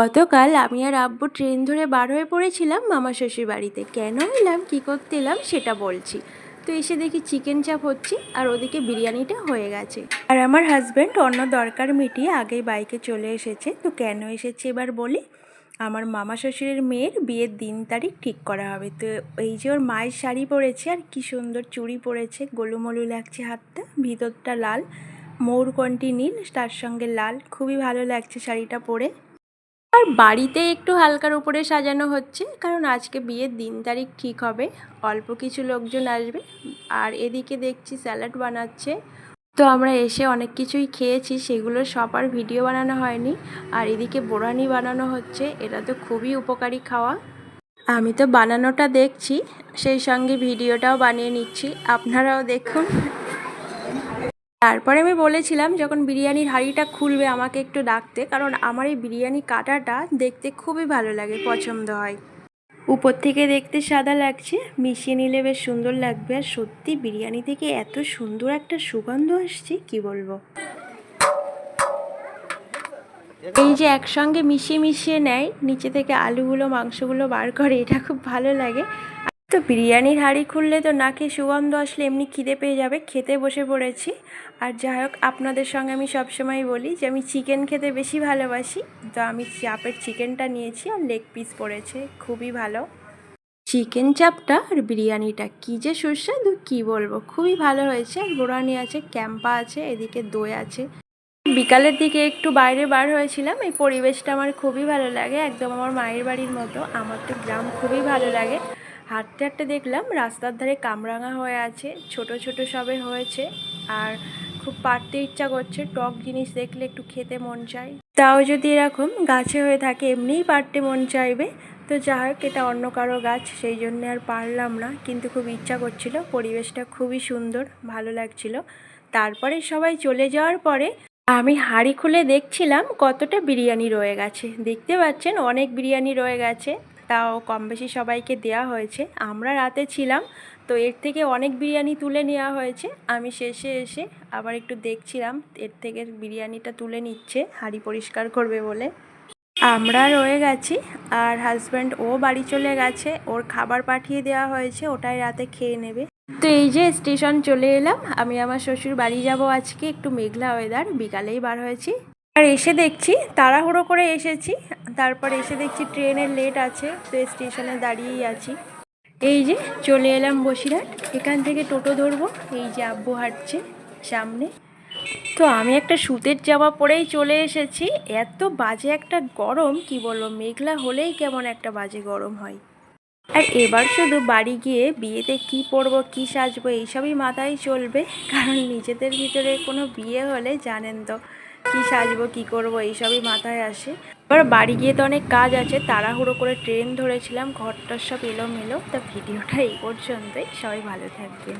গতকাল আমি আর আব্বু ট্রেন ধরে বার হয়ে পড়েছিলাম মামা শ্বশুর বাড়িতে। কেন এলাম, কী করতে এলাম সেটা বলছি। তো এসে দেখি চিকেন চাপ হচ্ছে আর ওদিকে বিরিয়ানিটা হয়ে গেছে। আর আমার হাজব্যান্ড অন্য দরকার মিটিয়ে আগেই বাইকে চলে এসেছে। তো কেন এসেছে এবার বলি? আমার মামা শ্বশুরের মেয়ের বিয়ের দিন তারিখ ঠিক করা হবে। তো এই যে ওর মায়ের শাড়ি পরেছে আর কি সুন্দর চুড়ি পরেছে, গোলুমলু লাগছে হাতটা, ভিতরটা লাল ময়ূরকণ্ঠী নীল, তার সঙ্গে লাল। খুবই ভালো লাগছে শাড়িটা পরে। আর বাড়িতে একটু হালকার উপরে সাজানো হচ্ছে, কারণ আজকে বিয়ের দিন তারিখ ঠিক হবে, অল্প কিছু লোকজন আসবে, আর এদিকে দেখছি স্যালাড বানাচ্ছে। তো আমরা এসে অনেক কিছুই খেয়েছি, সেগুলো সব আর ভিডিও বানানো হয়নি, আর এদিকে বোরানি বানানো হচ্ছে, এটা তো খুবই উপকারী খাওয়া। আমি তো বানানোটা দেখছি, সেই সঙ্গে ভিডিওটাও বানিয়ে নিচ্ছি, আপনারাও দেখুন। তারপরে আমি বলেছিলাম, যখন বিরিয়ানির হাঁড়িটা খুলবে আমাকে একটু ডাকতে, কারণ আমার এই বিরিয়ানি কাটাটা দেখতে খুবই ভালো লাগে, পছন্দ হয়। উপর থেকে দেখতে সাদা লাগছে, মিশিয়ে নিলে বেশ সুন্দর লাগবে, আর সত্যি বিরিয়ানি থেকে এত সুন্দর একটা সুগন্ধ আসছে, কি বলব? এই যে একসঙ্গে মিশিয়ে মিশিয়ে নেয়, নিচে থেকে আলুগুলো, মাংসগুলো বার করে, এটা খুব ভালো লাগে। তো বিরিয়ানির হাঁড়ি খুললে তো নাকে সুগন্ধ আসলে এমনি খিদে পেয়ে যাবে, খেতে বসে পড়েছি। আর যাই হোক, আপনাদের সঙ্গে আমি সবসময় বলি যে আমি চিকেন খেতে বেশি ভালোবাসি। তো আমি চাপের চিকেনটা নিয়েছি আর লেগ পিস পড়েছে, খুবই ভালো। চিকেন চাপটা আর বিরিয়ানিটা কী যে সুস্বাদু, কী বলব? খুবই ভালো হয়েছে। আর বোরানি আছে, ক্যাম্পা আছে, এদিকে দই আছে। বিকালের দিকে একটু বাইরে বার হয়েছিলাম, এই পরিবেশটা আমার খুবই ভালো লাগে, একদম আমার মায়ের বাড়ির মতো, আমার তো গ্রাম খুবই ভালো লাগে। হাঁটতে হাঁটতে দেখলাম রাস্তার ধারে কামরাঙা হয়ে আছে, ছোট ছোট সবে হয়েছে, আর খুব পারতে ইচ্ছা করছে, টক জিনিস দেখলে একটু খেতে মন চায়। তাও যদি এরকম গাছে হয়ে থাকে এমনিই পারতে মন চাইবে, তো যা হোক এটা অন্য কারও গাছ, সেই জন্যে আর পারলাম না, কিন্তু খুব ইচ্ছা করছিল, পরিবেশটা খুবই সুন্দর, ভালো লাগছিল। তারপরে সবাই চলে যাওয়ার পরে আমি হাঁড়ি খুলে দেখছিলাম কতটা বিরিয়ানি রয়ে গেছে। দেখতে পাচ্ছেন অনেক বিরিয়ানি রয়ে গেছে, তাও কম বেশি সবাইকে দেয়া হয়েছে। আমরা রাতে ছিলাম, তো এর থেকে অনেক বিরিয়ানি তুলে নেওয়া হয়েছে। আমি শেষে এসে আবার একটু দেখছিলাম, এর থেকে বিরিয়ানিটা তুলে নিচ্ছে, হাঁড়ি পরিষ্কার করবে বলে। আমরা রয়ে গেছি, আর হাজব্যান্ড ও বাড়ি চলে গেছে, ওর খাবার পাঠিয়ে দেওয়া হয়েছে, ওটাই রাতে খেয়ে নেবে। তো এই যে স্টেশন চলে এলাম, আমি আমার শ্বশুর বাড়ি যাব আজকে, একটু মেঘলা ওয়েদার বিকালেই বার হয়েছি। আর এসে দেখছি, তাড়াহুড়ো করে এসেছি, তারপর এসে দেখছি ট্রেনের লেট আছে, তো স্টেশনে দাঁড়িয়েই আছি। এই যে চলে এলাম বসিরহাট, এখান থেকে টোটো ধরবো, এই যে আব্বু হাঁটছে সামনে। তো আমি একটা সুতের জামা পরেই চলে এসেছি, এত বাজে একটা গরম, কি বলব, মেঘলা হলেই কেমন একটা বাজে গরম হয়। আর এবার শুধু বাড়ি গিয়ে বিয়েতে কি পরবো, কি সাজবো, এইসবই মাথায় চলবে। কারণ নিজেদের ভিতরে কোনো বিয়ে হলে জানেন তো কি সাজবো, কি করব, এইসবই মাথায় আসে। এবার বাড়ি গিয়ে তো অনেক কাজ আছে, তাড়াহুড়ো করে ট্রেন ধরেছিলাম ঘরটার সব এলোমেলো। তা ভিডিওটা এই পর্যন্তই, সবাই ভালো থাকবেন।